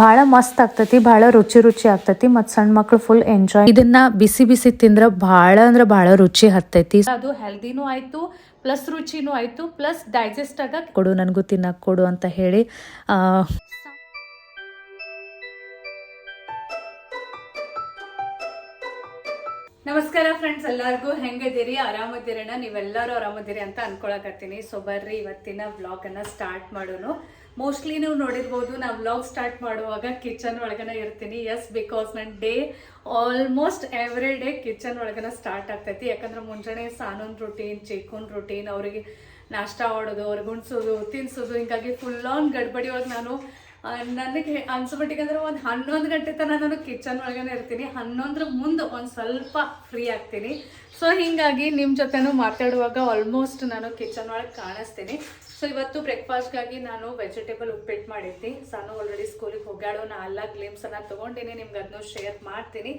ಭಾಳ ಮಸ್ತ್ ಆಗ್ತತಿ ಬಹಳ ರುಚಿ ರುಚಿ ಆಗ್ತತಿ ಮತ್ ಸಣ್ಣ ಮಕ್ಳು ಫುಲ್ ಎಂಜಾಯ್ ಇದನ್ನ ಬಿಸಿ ಬಿಸಿ ತಿಂದ್ರೆ ಬಹಳ ಅಂದ್ರ ಬಹಳ ರುಚಿ ಹತ್ತೈತಿ. ಅದು ಹೆಲ್ದಿನೂ ಆಯ್ತು ಪ್ಲಸ್ ರುಚಿನೂ ಆಯ್ತು ಪ್ಲಸ್ ಡೈಜೆಸ್ಟ್ ಆಗ ಕೊಡು ನನಗೂ ತಿನ್ನಕ್ ಕೊಡು ಅಂತ ಹೇಳಿ ಆ, ನಮಸ್ಕಾರ ಫ್ರೆಂಡ್ಸ್ ಎಲ್ಲರಿಗೂ ಹೆಂಗಿದ್ದೀರಿ? ಆರಾಮದಿರಣ ನೀವೆಲ್ಲರೂ ಆರಾಮದಿರಿ ಅಂತ ಅನ್ಕೊಳಕತ್ತೀನಿ. ಸೊ ಬರ್ರಿ ಇವತ್ತಿನ ವ್ಲಾಗ್ ಅನ್ನ ಸ್ಟಾರ್ಟ್ ಮಾಡೋನು. ಮೋಸ್ಟ್ಲಿ ನೀವು ನೋಡಿರ್ಬೋದು, ನಾವು ವ್ಲಾಗ್ ಸ್ಟಾರ್ಟ್ ಮಾಡುವಾಗ ಕಿಚನ್ ಒಳಗನ ಇರ್ತೀನಿ. ಎಸ್ ಬಿಕಾಸ್ ನನ್ನ day almost every day kitchen ಒಳಗನ start ಆಗ್ತೈತಿ. ಯಾಕಂದ್ರೆ ಮುಂಜಾನೆ ಸಾನೂನ್ ರುಟೀನ್ ಚಿಕ್ಕನ್ ರುಟೀನ್ ಅವರಿಗೆ ನಾಷ್ಟ ಮಾಡೋದು ಅವ್ರಿಗೆ ಉಣ್ಸೋದು ತಿನ್ಸೋದು, ಹಿಂಗಾಗಿ ಫುಲ್ ಆನ್ ಗಡ್ಬಡಿ ಒಳಗೆ ನಾನು ನನಗೆ ಅನ್ಸೋಮಟ್ಟಿಗೆ ಅಂದ್ರೆ ಒಂದು ಹನ್ನೊಂದು ಗಂಟೆ ತನಕ ನಾನು ಕಿಚನ್ ಒಳಗನೆ ಇರ್ತೀನಿ. ಹನ್ನೊಂದರ ಮುಂದೆ ಒಂದು ಸ್ವಲ್ಪ ಫ್ರೀ ಆಗ್ತೀನಿ. ಸೊ ಹಿಂಗಾಗಿ ನಿಮ್ಮ ಜೊತೆನೂ ಮಾತಾಡುವಾಗ ಆಲ್ಮೋಸ್ಟ್ ನಾನು ಕಿಚನ್ ಒಳಗೆ ಕಾಣಿಸ್ತೀನಿ. ಸೊ ಇವತ್ತು ಬ್ರೇಕ್ಫಾಸ್ಟ್ಗಾಗಿ ನಾನು ವೆಜಿಟೇಬಲ್ ಉಪ್ಪಿಟ್ಟು ಮಾಡಿದ್ದೆ ಸಾನು ಆಲ್ರೆಡಿ ಸ್ಕೂಲಿಗೆ ಹೋಗ್ಯಾಳು. ನಾ ಎಲ್ಲ ಗ್ಲಿಮ್ಸನ್ನು ತೊಗೊಂಡಿನಿ. ನಿಮ್ಗೆ ಅದನ್ನು ಶೇರ್ ಮಾಡ್ತೀನಿ.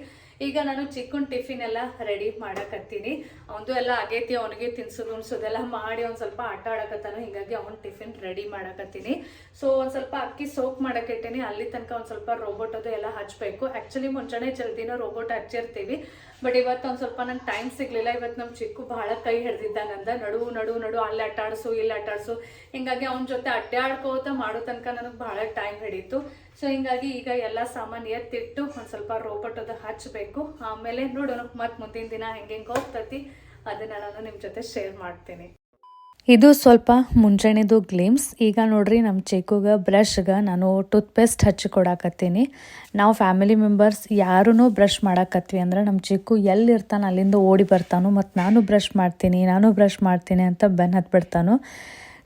ಈಗ ನಾನು ಚಿಕ್ಕನ್ ಟಿಫಿನ್ ಎಲ್ಲ ರೆಡಿ ಮಾಡಕತ್ತೀನಿ. ಅವನದು ಎಲ್ಲ ಆಗೈತಿ, ಅವನಿಗೆ ತಿನ್ಸೋದು ಉಣ್ಸೋದೆಲ್ಲ ಮಾಡಿ ಒಂದು ಸ್ವಲ್ಪ ಆಟ ಆಡಕತ್ತಾನು. ಹಿಂಗಾಗಿ ಅವ್ನ ಟಿಫಿನ್ ರೆಡಿ ಮಾಡಕತ್ತೀನಿ. ಸೊ ಒಂದು ಸ್ವಲ್ಪ ಅಕ್ಕಿ ಸೋಕ್ ಮಾಡಕ್ಕಿಟ್ಟಿನಿ ಅಲ್ಲಿ ತನಕ ಒಂದು ಸ್ವಲ್ಪ ರೋಬೋಟ್ ಅದು ಎಲ್ಲ ಹಚ್ಚಬೇಕು ಆ್ಯಕ್ಚುಲಿ ಮುಂಚೆನೇ ಜಲ್ದಿನ ರೋಬೋಟ್ ಹಚ್ಚಿರ್ತೀವಿ. ಬಟ್ ಇವತ್ತು ಒಂದು ಸ್ವಲ್ಪ ನಂಗೆ ಟೈಮ್ ಸಿಗ್ಲಿಲ್ಲ. ಇವತ್ತು ನಮ್ಮ ಚಿಕ್ಕು ಬಹಳ ಕೈ ಹಿಡ್ದಿದ್ದ ನಂದ ನಡು ನಡು ನಡು, ಅಲ್ಲಿ ಆಟಾಡ್ಸು ಇಲ್ಲಿ ಆಟಾಡ್ಸು ಹಿಂಗಾಗಿ ಅವನ ಜೊತೆ ಅಡ್ಡಾಡ್ಕೋತ ಮಾಡೋ ತನಕ ನನಗೆ ಬಹಳ ಟೈಮ್ ಹಿಡೀತು. ಸೊ ಹಿಂಗಾಗಿ ಈಗ ಎಲ್ಲ ಸಾಮಾನು ಎತ್ತಿಟ್ಟು ಒಂದು ಸ್ವಲ್ಪ ರೋಬೋಟ್ ಅದು ಹಚ್ಚಬೇಕು ಆಮೇಲೆ ನೋಡೋಣ ಮತ್ತೆ ಮುಂದಿನ ದಿನ ಹೆಂಗೆ ಹೋಗ್ತತಿ. ಅದನ್ನ ನಾನು ನಿಮ್ಮ ಜೊತೆ ಶೇರ್ ಮಾಡ್ತೀನಿ. ಇದು ಸ್ವಲ್ಪ ಮುಂಜಾನೆದು ಗ್ಲಿಮ್ಸ್ ಈಗ ನೋಡ್ರಿ ನಮ್ಮ ಚೇಕುಗ ಬ್ರಷ್ಗೆ ನಾನು ಟೂತ್ ಪೇಸ್ಟ್ ಹಚ್ಚಿ ಕೊಡಾಕತ್ತೀನಿ. ನಾವು ಫ್ಯಾಮಿಲಿ ಮೆಂಬರ್ಸ್ ಯಾರೂ ಬ್ರಷ್ ಮಾಡಾಕತ್ವಿ ಅಂದ್ರೆ ನಮ್ಮ ಚಿಕ್ಕು ಎಲ್ಲಿರ್ತಾನೆ ಅಲ್ಲಿಂದ ಓಡಿ ಬರ್ತಾನು. ಮತ್ತು ನಾನು ಬ್ರಷ್ ಮಾಡ್ತೀನಿ, ನಾನು ಬ್ರಷ್ ಮಾಡ್ತೀನಿ ಅಂತ ಬೆನ್ ಹತ್ಬಿಡ್ತಾನು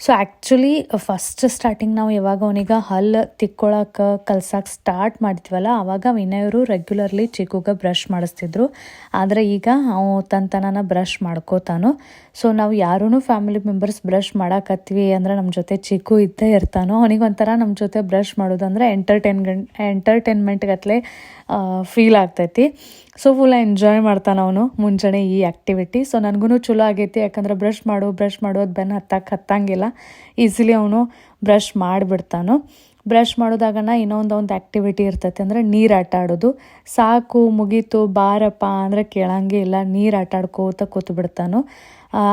ಸೊ ಆ್ಯಕ್ಚುಲಿ ಫಸ್ಟ್ ಸ್ಟಾರ್ಟಿಂಗ್ ನಾವು ಯಾವಾಗ ಅವನಿಗೆ ಹಲ್ಲು ತಿಕ್ಕೊಳಕ್ಕೆ ಕಲ್ಸಕ್ಕೆ ಸ್ಟಾರ್ಟ್ ಮಾಡ್ತೀವಲ್ಲ ಆವಾಗ ವಿನಯವರು ರೆಗ್ಯುಲರ್ಲಿ ಚಿಕ್ಕುಗೆ ಬ್ರಷ್ ಮಾಡಿಸ್ತಿದ್ರು. ಆದರೆ ಈಗ ಅವು ತನ್ನ ಬ್ರಷ್ ಮಾಡ್ಕೋತಾನು. ಸೊ ನಾವು ಯಾರೂ ಫ್ಯಾಮಿಲಿ ಮೆಂಬರ್ಸ್ ಬ್ರಷ್ ಮಾಡಾಕತ್ವಿ ಅಂದರೆ ನಮ್ಮ ಜೊತೆ ಚಿಕ್ಕು ಇದ್ದೇ ಇರ್ತಾನೋ. ಅವನಿಗೆ ಒಂಥರ ನಮ್ಮ ಜೊತೆ ಬ್ರಷ್ ಮಾಡೋದಂದ್ರೆ ಎಂಟರ್ಟೈನ್ ಎಂಟರ್ಟೈನ್ಮೆಂಟ್ ಎಂಟರ್ಟೈನ್ಮೆಂಟ್ಗತ್ತಲೆ ಫೀಲ್ ಆಗ್ತೈತಿ. ಸೊ ಫುಲ್ ಎಂಜಾಯ್ ಮಾಡ್ತಾನೆ ಅವನು ಮುಂಜಾನೆ ಈ ಆ್ಯಕ್ಟಿವಿಟಿ ಸೊ ನನಗೂ ಚಲೋ ಆಗೈತಿ. ಯಾಕಂದ್ರೆ ಬ್ರಷ್ ಮಾಡು ಬ್ರಷ್ ಮಾಡೋದು ಬೆನ್ನು ಹತ್ತಕ್ಕೆ ಹತ್ತಂಗಿಲ್ಲ. ಈಸಿಲಿ ಅವನು ಬ್ರಷ್ ಮಾಡಿಬಿಡ್ತಾನು. ಬ್ರಷ್ ಮಾಡೋದಾಗನ ಇನ್ನೊಂದು ಒಂದು ಆ್ಯಕ್ಟಿವಿಟಿ ಇರ್ತೈತೆ ಅಂದರೆ ನೀರು ಆಟ ಆಡೋದು. ಸಾಕು, ಮುಗೀತು, ಬಾರಪ್ಪ ಅಂದ್ರೆ ಕೇಳಂಗೆ ಇಲ್ಲ, ನೀರು ಆಟ ಆಡ್ಕೋತ ಕೂತು ಬಿಡ್ತಾನು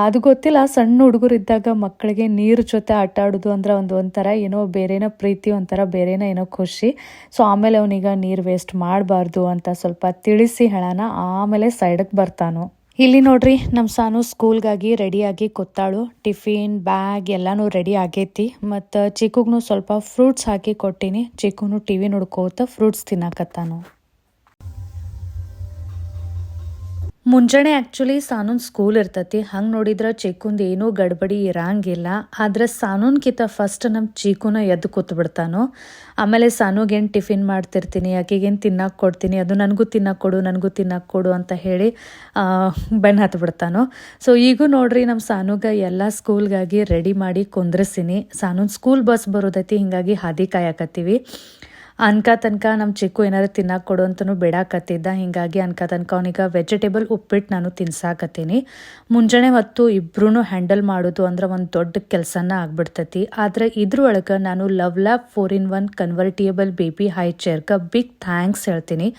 ಅದು ಗೊತ್ತಿಲ್ಲ, ಸಣ್ಣ ಹುಡುಗರು ಇದ್ದಾಗ ಮಕ್ಕಳಿಗೆ ನೀರು ಜೊತೆ ಆಟ ಆಡೋದು ಅಂದ್ರೆ ಒಂದು ಒಂಥರ ಏನೋ ಬೇರೆನೋ ಪ್ರೀತಿ, ಒಂಥರ ಬೇರೆನೋ ಏನೋ ಖುಷಿ. ಸೊ ಆಮೇಲೆ ಅವನೀಗ ನೀರು ವೇಸ್ಟ್ ಮಾಡಬಾರ್ದು ಅಂತ ಸ್ವಲ್ಪ ತಿಳಿಸಿ ಹೇಳೋಣ ಆಮೇಲೆ ಸೈಡಕ್ಕೆ ಬರ್ತಾನು. ಇಲ್ಲಿ ನೋಡ್ರಿ ನಮ್ಮ ಸಾನು ಸ್ಕೂಲ್ಗಾಗಿ ರೆಡಿಯಾಗಿ ಕೂತಾಳು ಟಿಫಿನ್, ಬ್ಯಾಗ್ ಎಲ್ಲನೂ ರೆಡಿ ಆಗೈತಿ. ಮತ್ತು ಚಿಕ್ಕಗೂ ಸ್ವಲ್ಪ ಫ್ರೂಟ್ಸ್ ಹಾಕಿ ಕೊಟ್ಟಿನಿ. ಚಿಕ್ಕುನು ಟಿ ವಿ ನೋಡ್ಕೋತ ಫ್ರೂಟ್ಸ್ ತಿನ್ನಕತ್ತಾನು. ಮುಂಜಾನೆ ಆ್ಯಕ್ಚುಲಿ ಸಾನೂನ್ ಸ್ಕೂಲ್ ಇರ್ತತಿ. ಹಂಗೆ ನೋಡಿದ್ರೆ ಚೀಕುಂದು ಏನೂ ಗಡ್ಬಡಿ ಇರಂಗಿಲ್ಲ ಆದ್ರೆ ಸಾನೂನ್ಕಿಂತ ಫಸ್ಟ್ ನಮ್ಮ ಚೀಕುನ ಎದ್ದು ಕೂತು ಬಿಡ್ತಾನು. ಆಮೇಲೆ ಸಾನುಗೇನು ಟಿಫಿನ್ ಮಾಡ್ತಿರ್ತೀನಿ ಆಕೆಗೇನು ತಿನ್ನಕ್ಕೆ ಕೊಡ್ತೀನಿ, ಅದು ನನಗೂ ತಿನ್ನಕ್ಕೆ ಕೊಡು, ನನಗೂ ತಿನ್ನಕ್ಕೆ ಕೊಡು ಅಂತ ಹೇಳಿ ಬೆನ್ನು ಹತ್ಬಿಡ್ತಾನೋ ಬಿಡ್ತಾನು. ಸೊ ಈಗೂ ನೋಡ್ರಿ ನಮ್ಮ ಸಾನುಗ ಎಲ್ಲ ಸ್ಕೂಲ್ಗಾಗಿ ರೆಡಿ ಮಾಡಿ ಕುಂದ್ರಸಿನಿ. ಸಾನೂನ್ ಸ್ಕೂಲ್ ಬಸ್ ಬರೋದೈತಿ, ಹೀಗಾಗಿ ಹಾದಿ ಕಾಯಕತ್ತೀವಿ. ಅನ್ಕ ತನಕ ನಮ್ಮ ಚಿಕ್ಕು ಏನಾದ್ರು ತಿನ್ನಕ್ಕೆ ಕೊಡು ಅಂತಲೂ ಬಿಡಾಕತ್ತಿದ್ದ. ಹಿಂಗಾಗಿ ಅನ್ಕ ತನಕ ಅವನಿಗೆ ವೆಜಿಟೇಬಲ್ ಉಪ್ಪಿಟ್ಟು ನಾನು ತಿನ್ಸಾಕತ್ತೀನಿ. ಮುಂಜಾನೆ ಹೊತ್ತು ಇಬ್ರು ಹ್ಯಾಂಡಲ್ ಮಾಡೋದು ಅಂದ್ರೆ ಒಂದು ದೊಡ್ಡ ಕೆಲಸನ ಆಗ್ಬಿಡ್ತೈತಿ. ಆದರೆ ಇದ್ರೊಳಗೆ ನಾನು LuvLap four in one convertible baby high ಚೇರ್ಗೆ big thanks ಹೇಳ್ತೀನಿ.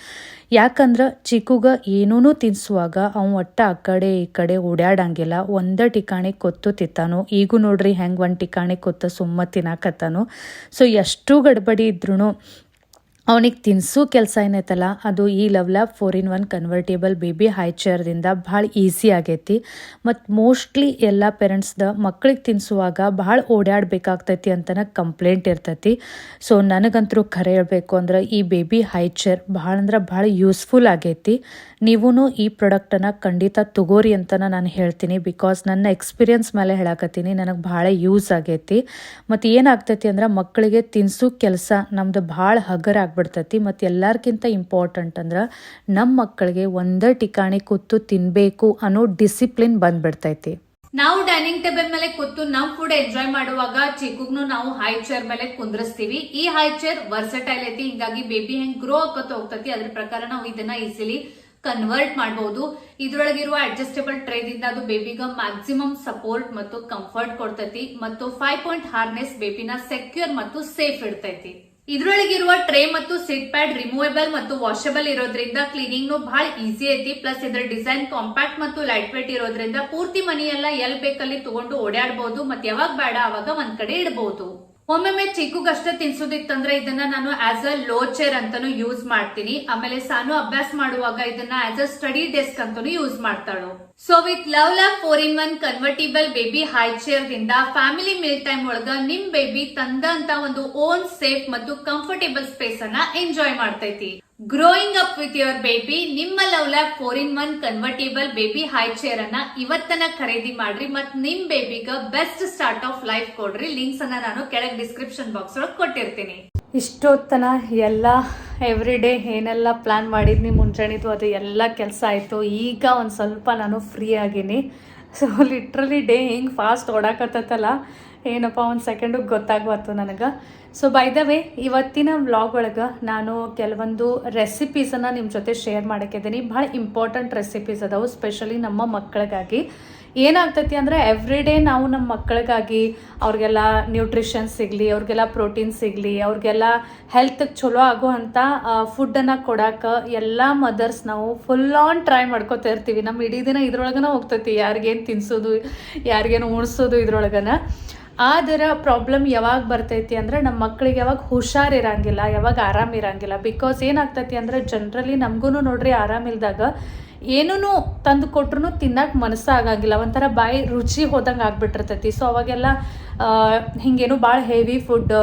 ಯಾಕಂದ್ರೆ ಚಿಕ್ಕುಗ ಏನೂ ತಿನ್ಸುವಾಗ ಅವ ಒಟ್ಟ ಆ ಕಡೆ ಈ ಕಡೆ ಓಡಾಡಂಗಿಲ್ಲ ಒಂದೇ ಟಿಕಾಣಿ ಕೊತ್ತು ತಿತ್ತಾನು ಈಗೂ ನೋಡ್ರಿ ಹೆಂಗೆ ಒಂದು ಟಿಕಾಣಿ ಕೊತ್ತ ಸುಮ್ಮ ತಿನ್ನಾಕತ್ತಾನು. ಸೊ ಎಷ್ಟು ಗಡ್ಬಡಿ ಇದ್ರೂ ಅವನಿಗೆ ತಿನ್ಸೋ ಕೆಲಸ ಏನೈತಲ್ಲ, ಅದು ಈ LuvLap four in one convertible baby high ಚೇರ್ದಿಂದ ಭಾಳ ಈಸಿ ಆಗೈತಿ. ಮತ್ತು ಮೋಸ್ಟ್ಲಿ ಎಲ್ಲ ಪೇರೆಂಟ್ಸ್ದ ಮಕ್ಳಿಗೆ ತಿನ್ಸುವಾಗ ಭಾಳ ಓಡಾಡಬೇಕಾಗ್ತೈತಿ ಅಂತನ ಕಂಪ್ಲೇಂಟ್ ಇರ್ತೈತಿ. ಸೊ ನನಗಂತರೂ ಖರೆ ಹೇಳಬೇಕು ಅಂದ್ರೆ ಈ ಬೇಬಿ ಹೈ ಚೇರ್ ಭಾಳ ಅಂದ್ರೆ ಭಾಳ ಯೂಸ್ಫುಲ್ ಆಗೈತಿ. ನೀವೂ ಈ ಪ್ರಾಡಕ್ಟನ್ನು ಖಂಡಿತ ತಗೋರಿ ಅಂತ ನಾನು ಹೇಳ್ತೀನಿ ಬಿಕಾಸ್ ನನ್ನ ಎಕ್ಸ್ಪೀರಿಯನ್ಸ್ ಮೇಲೆ ಹೇಳಕತ್ತೀನಿ, ನನಗೆ ಭಾಳ ಯೂಸ್ ಆಗೈತಿ. ಮತ್ತು ಏನಾಗ್ತೈತಿ ಅಂದ್ರೆ ಮಕ್ಕಳಿಗೆ ತಿನ್ಸೋ ಕೆಲಸ ನಮ್ದು ಭಾಳ ಹಗರ ಆಗ್ಬಿಡ್ತೈತಿ. ಮತ್ತು ಎಲ್ಲರ್ಕಿಂತ ಇಂಪಾರ್ಟೆಂಟ್ ಅಂದ್ರೆ ನಮ್ಮ ಮಕ್ಕಳಿಗೆ ಒಂದೇ ಟಿಕಾಣಿ ಕೂತು ತಿನ್ನಬೇಕು ಅನ್ನೋ ಡಿಸಿಪ್ಲಿನ್ ಬಂದ್ಬಿಡ್ತೈತಿ. ನಾವು ಡೈನಿಂಗ್ ಟೇಬಲ್ ಮೇಲೆ ಕೂತು ನಮ್ ಫುಡ್ ಎಂಜಾಯ್ ಮಾಡುವಾಗ ಚಿಕ್ಕುಗ್ನು ನಾವು ಹೈ ಚೇರ್ ಮೇಲೆ ಕುಂದ್ರಸ್ತೀವಿ. ಈ ಹೈ ಚೇರ್ ವರ್ಸಟೈಲ್ ಐತಿ ಹಿಂಗಾಗಿ ಬೇಬಿ ಹೆಂಗ್ ಗ್ರೋ ಆಕೋತ ಹೋಗ್ತತಿ, ಅದ್ರ ಪ್ರಕಾರ ನಾವು ಇದನ್ನ ಈಸಿಲಿ ಕನ್ವರ್ಟ್ ಮಾಡಬಹುದು ಇದ್ರೊಳಗಿರುವ ಅಡ್ಜಸ್ಟೇಬಲ್ ಟ್ರೇದಿಂದ ಅದು ಬೇಬಿಗ ಮ್ಯಾಕ್ಸಿಮಮ್ ಸಪೋರ್ಟ್ ಮತ್ತು ಕಂಫರ್ಟ್ ಕೊಡ್ತೈತಿ. ಮತ್ತು ಫೈವ್ ಪಾಯಿಂಟ್ ಹಾರ್ನೆಸ್ ಬೇಬಿನ ಸೆಕ್ಯೂರ್ ಮತ್ತು ಸೇಫ್ ಇಡ್ತೈತಿ. ಇದ್ರೊಳಗಿರುವ ಟ್ರೇ ಮತ್ತು ಸಿಟ್ ಪ್ಯಾಡ್ ರಿಮೂವೇಬಲ್ ಮತ್ತು ವಾಷಬಲ್ ಇರೋದ್ರಿಂದ ಕ್ಲೀನಿಂಗ್ ನು ಬಹಳ ಈಸಿ ಐತಿ. ಪ್ಲಸ್ ಇದ್ರ ಡಿಸೈನ್ ಕಾಂಪ್ಯಾಕ್ಟ್ ಮತ್ತು ಲೈಟ್ ವೇಟ್ ಇರೋದ್ರಿಂದ ಪೂರ್ತಿ ಮನೆಯೆಲ್ಲ ಎಲ್ ಬೇಕಲ್ಲಿ ತಗೊಂಡು ಓಡಾಡಬಹುದು ಮತ್ತೆ ಯಾವಾಗ ಬೇಡ, ಅವಾಗ ಒಂದ್ ಕಡೆ ಇಡಬಹುದು ಒಮ್ಮೊಮ್ಮೆ ಚಿಕ್ಕಗಷ್ಟೇ ತಿನ್ಸೋದಿತ್ತಂದ್ರೆ ಇದನ್ನ ನಾನು ಆಸ್ ಅ ಲೋ ಚೇರ್ ಅಂತಾನು ಯೂಸ್ ಮಾಡ್ತೀನಿ. ಆಮೇಲೆ ಸಾನು ಅಭ್ಯಾಸ ಮಾಡುವಾಗ ಇದನ್ನ ಆಸ್ ಅ ಸ್ಟಡಿ ಡೆಸ್ಕ್ ಅಂತಾನು use ಮಾಡ್ತಾಳು. So with love love four in one convertible baby high chair ದಿಂದ ಫ್ಯಾಮಿಲಿ ಮೀಲ್ ಟೈಮ್ ಒಳಗ ನಿಮ್ ಬೇಬಿ ತಂದಂತ ಒಂದು ಓನ್ ಸೇಫ್ ಮತ್ತು ಕಂಫರ್ಟೇಬಲ್ ಸ್ಪೇಸ್ ಅನ್ನ ಎಂಜಾಯ್ ಮಾಡ್ತೈತಿ. Growing up with your baby ನಿಮ್ಮ LuvLap four in one convertible baby high chair ಅನ್ನ ಇವತ್ತನ ಖರೀದಿ ಮಾಡ್ರಿ ಮತ್ ನಿಮ್ ಬೇಬಿಗ ಬೆಸ್ಟ್ ಸ್ಟಾರ್ಟ್ ಆಫ್ ಲೈಫ್ ಕೊಡ್ರಿ. ಲಿಂಕ್ಸ್ ಅನ್ನ ನಾನು ಕೆಳಗ್ ಡಿಸ್ಕ್ರಿಪ್ಷನ್ ಬಾಕ್ಸ್ ಒಳಗೆ ಕೊಟ್ಟಿರ್ತೀನಿ. ಇಷ್ಟೊತ್ತನ ಎಲ್ಲ ಎವ್ರಿ ಡೇ ಏನೆಲ್ಲ ಪ್ಲಾನ್ ಮಾಡಿದ್ನಿ, ಮುಂಜಾನಿದ್ದು ಅದು ಎಲ್ಲ ಕೆಲಸ ಆಯಿತು. ಈಗ ಒಂದು ಸ್ವಲ್ಪ ನಾನು ಫ್ರೀ ಆಗೀನಿ. ಸೊ ಲಿಟ್ರಲಿ ಡೇ ಹಿಂಗೆ ಫಾಸ್ಟ್ ಓಡಾಕತ್ತಲ್ಲ ಏನಪ್ಪ ಒಂದು ಸೆಕೆಂಡು ಗೊತ್ತಾಗ್ಬಾರ್ದು ನನಗೆ. ಸೊ ಬೈ ದ ವೇ ಇವತ್ತಿನ ವ್ಲಾಗ್ ಒಳಗೆ ನಾನು ಕೆಲವೊಂದು ರೆಸಿಪೀಸನ್ನು ನಿಮ್ಮ ಜೊತೆ ಶೇರ್ ಮಾಡೋಕ್ಕಿದ್ದೀನಿ ಭಾಳ ಇಂಪಾರ್ಟೆಂಟ್ ರೆಸಿಪೀಸ್ ಅದಾವೆ ಸ್ಪೆಷಲಿ ನಮ್ಮ ಮಕ್ಕಳಿಗಾಗಿ. ಏನಾಗ್ತೈತಿ ಅಂದರೆ ಎವ್ರಿ ಡೇ ನಾವು ನಮ್ಮ ಮಕ್ಕಳಿಗಾಗಿ ಅವ್ರಿಗೆಲ್ಲ ನ್ಯೂಟ್ರಿಷನ್ ಸಿಗಲಿ, ಅವ್ರಿಗೆಲ್ಲ ಪ್ರೋಟೀನ್ ಸಿಗಲಿ, ಅವ್ರಿಗೆಲ್ಲ ಹೆಲ್ತ್ಗೆ ಚಲೋ ಆಗೋ ಅಂಥ ಫುಡ್ಡನ್ನು ಕೊಡೋಕೆ ಎಲ್ಲ ಮದರ್ಸ್ ನಾವು ಫುಲ್ ಆನ್ ಟ್ರೈ ಮಾಡ್ಕೋತಾ ಇರ್ತೀವಿ. ನಮ್ಮ ಇಡೀ ದಿನ ಇದ್ರೊಳಗನ ಹೋಗ್ತೈತಿ. ಯಾರಿಗೇನು ತಿನ್ಸೋದು, ಯಾರಿಗೇನು ಉಣಿಸೋದು ಇದ್ರೊಳಗನ. ಆದರ ಪ್ರಾಬ್ಲಮ್ ಯಾವಾಗ ಬರ್ತೈತಿ ಅಂದ್ರೆ ನಮ್ಮ ಮಕ್ಕಳಿಗೆ ಯಾವಾಗ ಹುಷಾರಿರಂಗಿಲ್ಲ ಯಾವಾಗ ಆರಾಮ್ ಇರಂಗಿಲ್ಲ. ಬಿಕಾಸ್ ಏನಾಗ್ತೈತಿ ಅಂದ್ರೆ ಜನ್ರಲಿ ನಮಗೂ ನೋಡ್ರಿ ಆರಾಮಿಲ್ದಾಗ ಏನೂ ತಂದು ಕೊಟ್ರು ತಿನ್ನಕ್ಕೆ ಮನಸ್ಸು ಆಗಂಗಿಲ್ಲ. ಒಂಥರ ಬಾಯಿ ರುಚಿ ಹೋದಂಗೆ ಆಗ್ಬಿಟ್ಟಿರ್ತೈತಿ. ಸೊ ಅವಾಗೆಲ್ಲ ಹಿಂಗೇನು ಭಾಳ ಹೆವಿ ಫುಡ್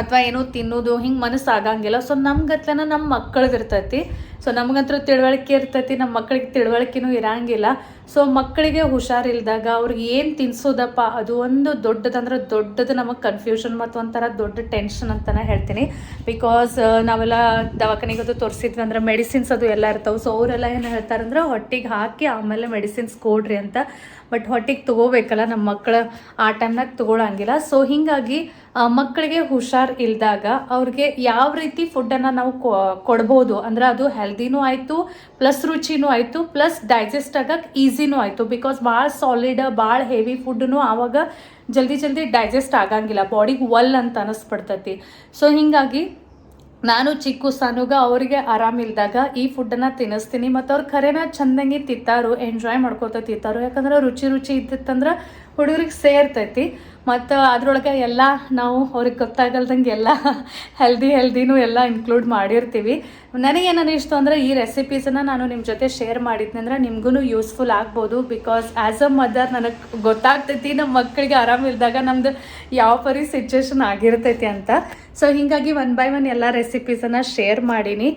ಅಥವಾ ಏನೋ ತಿನ್ನೋದು ಹಿಂಗೆ ಮನಸ್ಸು ಆಗಂಗಿಲ್ಲ. ಸೊ ನಮ್ಗತ್ಲನ ನಮ್ಮ ಮಕ್ಕಳದಿರ್ತೈತಿ ಸೊ ನಮಗಂತೂ ತಿಳುವಳಿಕೆ ಇರ್ತೈತಿ ನಮ್ಮ ಮಕ್ಕಳಿಗೆ ತಿಳುವಳಿಕೆನೂ ಇರಂಗಿಲ್ಲ. ಸೊ ಮಕ್ಕಳಿಗೆ ಹುಷಾರಿಲ್ದಾಗ ಅವ್ರಿಗೆ ಏನು ತಿನ್ಸೋದಪ್ಪ? ಅದು ಒಂದು ದೊಡ್ಡದಂದ್ರೆ ದೊಡ್ಡದು ನಮಗೆ ಕನ್ಫ್ಯೂಷನ್ ಮತ್ತು ಒಂಥರ ದೊಡ್ಡ ಟೆನ್ಷನ್ ಅಂತಲೇ ಹೇಳ್ತೀನಿ. ಬಿಕಾಸ್ ನಾವೆಲ್ಲ ದವಾಖಾನೆಗೆ ಅದು ತೋರಿಸಿದ್ವಿ ಅಂದ್ರೆ ಮೆಡಿಸಿನ್ಸ್ ಅದು ಎಲ್ಲ ಇರ್ತಾವೆ. ಸೊ ಅವರೆಲ್ಲ ಏನು ಹೇಳ್ತಾರಂದ್ರೆ ಹೊಟ್ಟಿಗೆ ಹಾಕಿ ಆಮೇಲೆ ಮೆಡಿಸಿನ್ಸ್ ಕೊಡ್ರಿ ಅಂತ. ಬಟ್ ಹೊಟ್ಟಿಗೆ ತಗೋಬೇಕಲ್ಲ ನಮ್ಮ ಮಕ್ಕಳು ಆ ಟೈಮ್ನಾಗ ತಗೊಳಂಗಿಲ್ಲ. ಸೊ ಹೀಗಾಗಿ ಮಕ್ಕಳಿಗೆ ಹುಷಾರ್ ಇಲ್ದಾಗ ಅವ್ರಿಗೆ ಯಾವ ರೀತಿ ಫುಡ್ಡನ್ನು ನಾವು ಕೊಡ್ಬೋದು ಅಂದ್ರೆ ಅದು ಹೆಲ್ದಿನೂ ಆಯಿತು ಪ್ಲಸ್ ರುಚಿನೂ ಆಯಿತು ಪ್ಲಸ್ ಡೈಜೆಸ್ಟ್ ಆಗಕ್ಕೆ ಈಸಿನೂ ಆಯಿತು. ಬಿಕಾಸ್ ಭಾಳ ಸಾಲಿಡ್ ಭಾಳ ಹೆವಿ ಫುಡ್ನು ಆವಾಗ ಜಲ್ದಿ ಜಲ್ದಿ ಡೈಜೆಸ್ಟ್ ಆಗಂಗಿಲ್ಲ. ಬಾಡಿಗೆ ಒಲ್ ಅಂತ ಅನಿಸ್ಬಿಡ್ತೈತಿ. ಸೊ ಹೀಗಾಗಿ ನಾನು ಚಿಕ್ಕು ಸನುಗ ಅವರಿಗೆ ಆರಾಮಿಲ್ದಾಗ ಈ ಫುಡ್ಡನ್ನು ತಿನ್ನಿಸ್ತೀನಿ ಮತ್ತು ಅವ್ರು ಖರೇನ ಚಂದಂಗಿ ತಿತ್ತಾರು ಎಂಜಾಯ್ ಮಾಡ್ಕೊತ ತಿಂತಾರು. ಯಾಕಂದ್ರೆ ರುಚಿ ರುಚಿ ಇದ್ದಿತ್ತಂದ್ರೆ ಹುಡುಗರಿಗೆ ಸೇರ್ತೈತಿ, ಮತ್ತು ಅದರೊಳಗೆ ಎಲ್ಲ ನಾವು ಅವ್ರಿಗೆ ಗೊತ್ತಾಗಲ್ದಂಗೆ ಎಲ್ಲ ಹೆಲ್ದಿ ಹೆಲ್ದಿನೂ ಎಲ್ಲ ಇನ್ಕ್ಲೂಡ್ ಮಾಡಿರ್ತೀವಿ. ನನಗೇನು ಅನಿಸ್ತು ಅಂದರೆ ಈ ರೆಸಿಪೀಸನ್ನು ನಾನು ನಿಮ್ಮ ಜೊತೆ ಶೇರ್ ಮಾಡಿದ್ನಿ ಅಂದ್ರೆ ನಿಮಗೂ ಯೂಸ್ಫುಲ್ ಆಗ್ಬೋದು ಬಿಕಾಸ್ ಆ್ಯಸ್ ಅ ಮದರ್ ನನಗೆ ಗೊತ್ತಾಗ್ತೈತಿ ನಮ್ಮ ಮಕ್ಕಳಿಗೆ ಆರಾಮಿಲ್ದಾಗ ನಮ್ದು ಯಾವ ಪರಿ ಸಿಚುವೇಶನ್ ಆಗಿರ್ತೈತಿ ಅಂತ. ಸೊ ಹೀಗಾಗಿ ಒನ್ ಬೈ ಒನ್ ಎಲ್ಲ ರೆಸಿಪೀಸನ್ನು ಶೇರ್ ಮಾಡೀನಿ.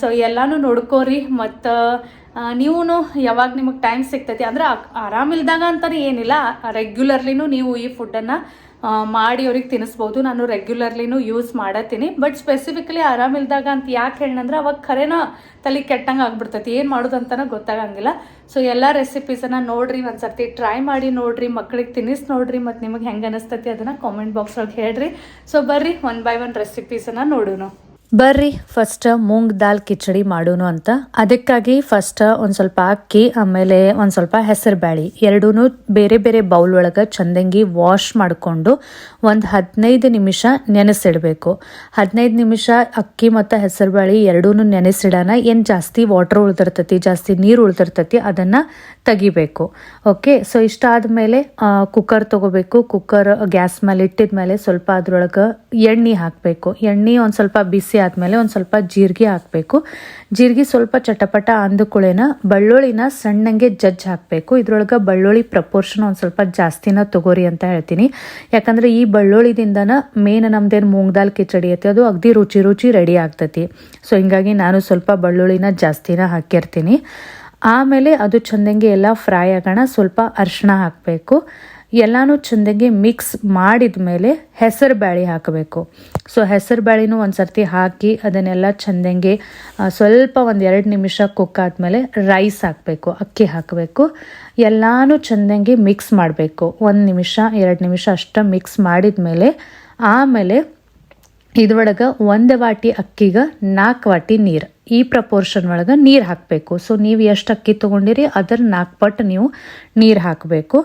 ಸೊ ಎಲ್ಲನೂ ನೋಡ್ಕೋರಿ, ಮತ್ತು ನೀವು ಯಾವಾಗ ನಿಮಗೆ ಟೈಮ್ ಸಿಗ್ತೈತಿ? ಅಂದ್ರೆ ಆರಾಮಿಲ್ದಾಗ ಅಂತಲೇ ಏನಿಲ್ಲ. ರೆಗ್ಯುಲರ್ಲಿನೂ ನೀವು ಈ ಫುಡ್ಡನ್ನು ಮಾಡಿ ಅವ್ರಿಗೆ ತಿನ್ನಿಸ್ಬೋದು ನಾನು ರೆಗ್ಯುಲರ್ಲಿನೂ ಯೂಸ್ ಮಾಡತ್ತೀನಿ. ಬಟ್ ಸ್ಪೆಸಿಫಿಕಲಿ ಆರಾಮಿಲ್ದಾಗ ಅಂತ ಯಾಕೆ ಹೇಳಂದ್ರೆ ಅವಾಗ ಖರೇನ ತಲೆ ಕೆಟ್ಟಂಗೆ ಆಗ್ಬಿಡ್ತೈತಿ. ಏನು ಮಾಡೋದು ಅಂತಲೂ ಗೊತ್ತಾಗಂಗಿಲ್ಲ. ಸೊ ಎಲ್ಲ ರೆಸಿಪೀಸನ್ನು ನೋಡ್ರಿ ಒಂದ್ಸರ್ತಿ. ಟ್ರೈ ಮಾಡಿ ನೋಡಿರಿ. ಮಕ್ಕಳಿಗೆ ತಿನ್ನಿಸ್ ನೋಡಿರಿ ಮತ್ತು ನಿಮಗೆ ಹೆಂಗೆ ಅನಿಸ್ತೈತಿ ಅದನ್ನು ಕಾಮೆಂಟ್ ಬಾಕ್ಸ್ ಒಳಗೆ ಹೇಳ್ರಿ. ಸೊ ಬರ್ರಿ ಒನ್ ಬೈ ಒನ್ ರೆಸಿಪೀಸನ್ನು ನೋಡೋಣ ಬರ್ರಿ ಫಸ್ಟ್ ಮೂಂಗ್ ದಾಲ್ ಕಿಚಡಿ ಮಾಡೋನು ಅಂತ. ಅದಕ್ಕಾಗಿ ಫಸ್ಟ್ ಒಂದು ಸ್ವಲ್ಪ ಅಕ್ಕಿ, ಆಮೇಲೆ ಒಂದು ಸ್ವಲ್ಪ ಹೆಸರು ಬ್ಯಾಳಿ ಎರಡೂ ಬೇರೆ ಬೇರೆ ಬೌಲ್ ಒಳಗೆ ಚಂದಂಗಿ ವಾಶ್ ಮಾಡಿಕೊಂಡು ಒಂದು ಹದಿನೈದು ನಿಮಿಷ ನೆನೆಸಿಡಬೇಕು. ಹದಿನೈದು ನಿಮಿಷ ಅಕ್ಕಿ ಮತ್ತು ಹೆಸರು ಬ್ಯಾಳಿ ಎರಡೂ ನೆನೆಸಿಡೋಣ ಏನು ಜಾಸ್ತಿ ವಾಟರ್ ಉಳ್ದಿರ್ತೈತಿ, ಜಾಸ್ತಿ ನೀರು ಉಳ್ದಿರ್ತೈತಿ ಅದನ್ನು ತೆಗಿಬೇಕು. ಓಕೆ ಸೊ ಇಷ್ಟ ಆದಮೇಲೆ ಕುಕ್ಕರ್ ತೊಗೋಬೇಕು. ಕುಕ್ಕರ್ ಗ್ಯಾಸ್ ಮೇಲೆ ಇಟ್ಟಿದ ಮೇಲೆ ಸ್ವಲ್ಪ ಅದ್ರೊಳಗೆ ಎಣ್ಣೆ ಹಾಕಬೇಕು. ಎಣ್ಣೆ ಒಂದು ಸ್ವಲ್ಪ ಬಿಸಿ ಆದಮೇಲೆ ಒಂದು ಸ್ವಲ್ಪ ಜೀರಿಗೆ ಹಾಕಬೇಕು. ಜೀರಿಗೆ ಸ್ವಲ್ಪ ಚಟಪಟ ಅಂದುಕುಳೇನ ಬಳ್ಳುಳ್ಳಿನ ಸಣ್ಣಂಗೆ ಜಜ್ಜ್ ಹಾಕಬೇಕು. ಇದ್ರೊಳಗೆ ಬಳ್ಳುಳ್ಳಿ ಪ್ರಪೋರ್ಷನ್ ಒಂದು ಸ್ವಲ್ಪ ಜಾಸ್ತಿನ ತಗೋರಿ ಅಂತ ಹೇಳ್ತೀನಿ. ಯಾಕಂದರೆ ಈ ಬೆಳ್ಳುಳ್ಳಿದಿಂದನ ಮೇನ್ ನಮ್ದೇನು ಮೂಂಗ್ ದಾಲ್ ಕಿಚಡಿ ಐತಿ, ಅದು ಅಗ್ದಿ ರುಚಿ ರುಚಿ ರೆಡಿ ಆಗ್ತೈತಿ. ಸೊ ಹಿಂಗಾಗಿ ನಾನು ಸ್ವಲ್ಪ ಬೆಳ್ಳುಳ್ಳಿನ ಜಾಸ್ತಿನ ಹಾಕಿರ್ತೀನಿ ಆಮೇಲೆ ಅದು ಚಂದಂಗೆ ಎಲ್ಲ ಫ್ರೈ ಆಗೋಣ, ಸ್ವಲ್ಪ ಅರಿಶಿಣ ಹಾಕಬೇಕು. ಎಲ್ಲನೂ ಚಂದಂಗೆ ಮಿಕ್ಸ್ ಮಾಡಿದ ಮೇಲೆ ಹೆಸರು ಬ್ಯಾಳಿ ಹಾಕಬೇಕು. ಸೊ ಹೆಸರು ಬ್ಯಾಳಿನೂ ಒಂದು ಸರ್ತಿ ಹಾಕಿ ಅದನ್ನೆಲ್ಲ ಚಂದಂಗೆ ಸ್ವಲ್ಪ ಒಂದು ಎರಡು ನಿಮಿಷ ಕುಕ್ ಆದಮೇಲೆ ರೈಸ್ ಹಾಕಬೇಕು, ಅಕ್ಕಿ ಹಾಕಬೇಕು. ಎಲ್ಲನೂ ಚಂದಂಗೆ ಮಿಕ್ಸ್ ಮಾಡಬೇಕು. ಒಂದು ನಿಮಿಷ, ಎರಡು ನಿಮಿಷ ಅಷ್ಟು ಮಿಕ್ಸ್ ಮಾಡಿದ ಮೇಲೆ ಆಮೇಲೆ ಇದ್ರೊಳಗೆ ಒಂದು ವಾಟಿ ಅಕ್ಕಿಗೆ ನಾಲ್ಕು ವಾಟಿ ನೀರು, ಈ ಪ್ರಪೋರ್ಷನ್ ಒಳಗೆ ನೀರು ಹಾಕಬೇಕು. ಸೊ ನೀವು ಎಷ್ಟು ಅಕ್ಕಿ ತೊಗೊಂಡಿರಿ, ಅದರ ನಾಲ್ಕು ಪಟ್ಟು ನೀವು ನೀರು ಹಾಕಬೇಕು.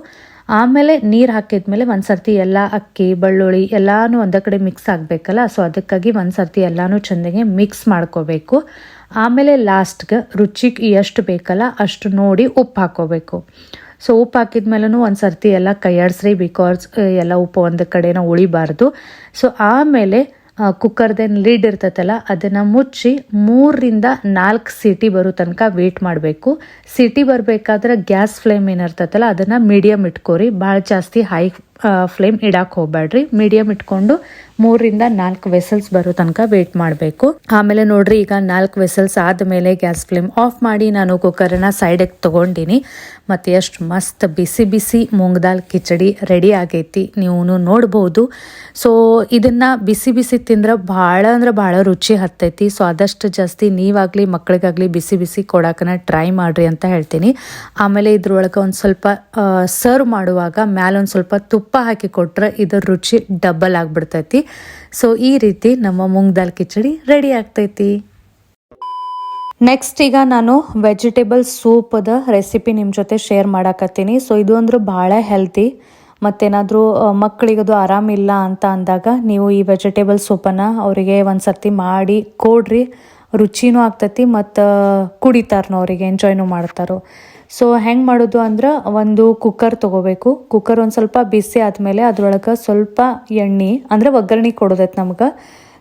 ಆಮೇಲೆ ನೀರು ಹಾಕಿದ್ಮೇಲೆ ಒಂದು ಸರ್ತಿ ಎಲ್ಲ ಅಕ್ಕಿ, ಬೆಳ್ಳುಳ್ಳಿ ಎಲ್ಲಾನು ಒಂದೇ ಕಡೆ ಮಿಕ್ಸ್ ಆಗಬೇಕಲ್ಲ? ಸೊ ಅದಕ್ಕಾಗಿ ಒಂದು ಸರ್ತಿ ಎಲ್ಲಾನು ಚೆಂದಾಗಿ ಮಿಕ್ಸ್ ಮಾಡ್ಕೋಬೇಕು. ಆಮೇಲೆ ಲಾಸ್ಟ್ಗೆ ರುಚಿಗೆ ಎಷ್ಟು ಬೇಕಲ್ಲ ಅಷ್ಟು ನೋಡಿ ಉಪ್ಪು ಹಾಕೋಬೇಕು. ಸೊ ಉಪ್ಪು ಹಾಕಿದ್ಮೇಲೂ ಒಂದು ಸರ್ತಿ ಎಲ್ಲ ಕೈಯಾಡಿಸ್ರಿ ಬಿಕಾಸ್ ಎಲ್ಲ ಉಪ್ಪು ಒಂದು ಕಡೆನ ಉಳಿಬಾರ್ದು. ಸೊ ಆಮೇಲೆ ಕುಕ್ಕರ್ದೇನು ಲೀಡ್ ಇರ್ತೈತಲ್ಲ, ಅದನ್ನು ಮುಚ್ಚಿ ಮೂರರಿಂದ ನಾಲ್ಕು ಸೀಟಿ ಬರೋ ತನಕ ವೇಟ್ ಮಾಡಬೇಕು. ಸಿಟಿ ಬರಬೇಕಾದ್ರೆ ಗ್ಯಾಸ್ ಫ್ಲೇಮ್ ಏನಿರ್ತೈತಲ್ಲ ಅದನ್ನು ಮೀಡಿಯಮ್ ಇಟ್ಕೋರಿ. ಭಾಳ ಜಾಸ್ತಿ ಹೈ ಫ್ಲೇಮ್ ಇಡಕ್ಕೆ ಹೋಗ್ಬೇಡ್ರಿ ಮೀಡಿಯಮ್ ಇಟ್ಕೊಂಡು ಮೂರರಿಂದ ನಾಲ್ಕು ವೆಸಲ್ಸ್ ಬರೋ ತನಕ ವೇಟ್ ಮಾಡಬೇಕು. ಆಮೇಲೆ ನೋಡ್ರಿ, ಈಗ ನಾಲ್ಕು ವೆಸಲ್ಸ್ ಆದಮೇಲೆ ಗ್ಯಾಸ್ ಫ್ಲೇಮ್ ಆಫ್ ಮಾಡಿ ನಾನು ಕುಕ್ಕರನ್ನ ಸೈಡಿಗೆ ತೊಗೊಂಡಿನಿ. ಮತ್ತು ಎಷ್ಟು ಮಸ್ತ್ ಬಿಸಿ ಬಿಸಿ ಮೂಂಗ್ ದಾಲ್ ಕಿಚಡಿ ರೆಡಿ ಆಗೈತಿ. ನೀವು ನೋಡ್ಬೋದು. ಸೊ ಇದನ್ನು ಬಿಸಿ ಬಿಸಿ ತಿಂದ್ರೆ ಭಾಳ ಅಂದ್ರೆ ಭಾಳ ರುಚಿ ಹತ್ತೈತಿ. ಸೊ ಆದಷ್ಟು ಜಾಸ್ತಿ ನೀವಾಗಲಿ ಮಕ್ಕಳಿಗಾಗಲಿ ಬಿಸಿ ಬಿಸಿ ಕೊಡೋಕನ ಟ್ರೈ ಮಾಡಿರಿ ಅಂತ ಹೇಳ್ತೀನಿ. ಆಮೇಲೆ ಇದ್ರೊಳಗೆ ಒಂದು ಸ್ವಲ್ಪ ಸರ್ವ್ ಮಾಡುವಾಗ ಮ್ಯಾಲೆ ಒಂದು ಸ್ವಲ್ಪ ತುಪ್ಪ ಹಾಕಿ ಕೊಟ್ರೆ ಇದ್ರ ರುಚಿ ಡಬಲ್ ಆಗಿಬಿಡ್ತೈತಿ. ಸೊ ಈ ರೀತಿ ನಮ್ಮ ಮೂಂಗ್ ದಾಲ್ ಕಿಚಡಿ ರೆಡಿ ಆಗ್ತೈತಿ. ನೆಕ್ಸ್ಟ್ ಈಗ ನಾನು ವೆಜಿಟೇಬಲ್ ಸೂಪದ ರೆಸಿಪಿ ನಿಮ್ಮ ಜೊತೆ ಶೇರ್ ಮಾಡಾಕತ್ತೀನಿ. ಸೊ ಇದು ಅಂದ್ರೆ ಭಾಳ ಹೆಲ್ತಿ ಮತ್ತೇನಾದರೂ ಮಕ್ಕಳಿಗದು ಆರಾಮಿಲ್ಲ ಅಂತ ಅಂದಾಗ ನೀವು ಈ ವೆಜಿಟೇಬಲ್ ಸೂಪನ್ನು ಅವರಿಗೆ ಒಂದು ಸರ್ತಿ ಮಾಡಿ ಕೊಡ್ರಿ. ರುಚಿನೂ ಆಗ್ತತಿ ಮತ್ತು ಕುಡಿತಾರನೋ ಅವರಿಗೆ ಎಂಜಾಯ್ನೂ ಮಾಡ್ತಾರೋ. ಸೊ ಹೆಂಗೆ ಮಾಡೋದು ಅಂದ್ರೆ ಒಂದು ಕುಕ್ಕರ್ ತೊಗೋಬೇಕು. ಕುಕ್ಕರ್ ಒಂದು ಸ್ವಲ್ಪ ಬಿಸಿ ಆದಮೇಲೆ ಅದರೊಳಗೆ ಸ್ವಲ್ಪ ಎಣ್ಣೆ, ಅಂದರೆ ಒಗ್ಗರಣೆ ಕೊಡೋದೈತೆ ನಮ್ಗೆ.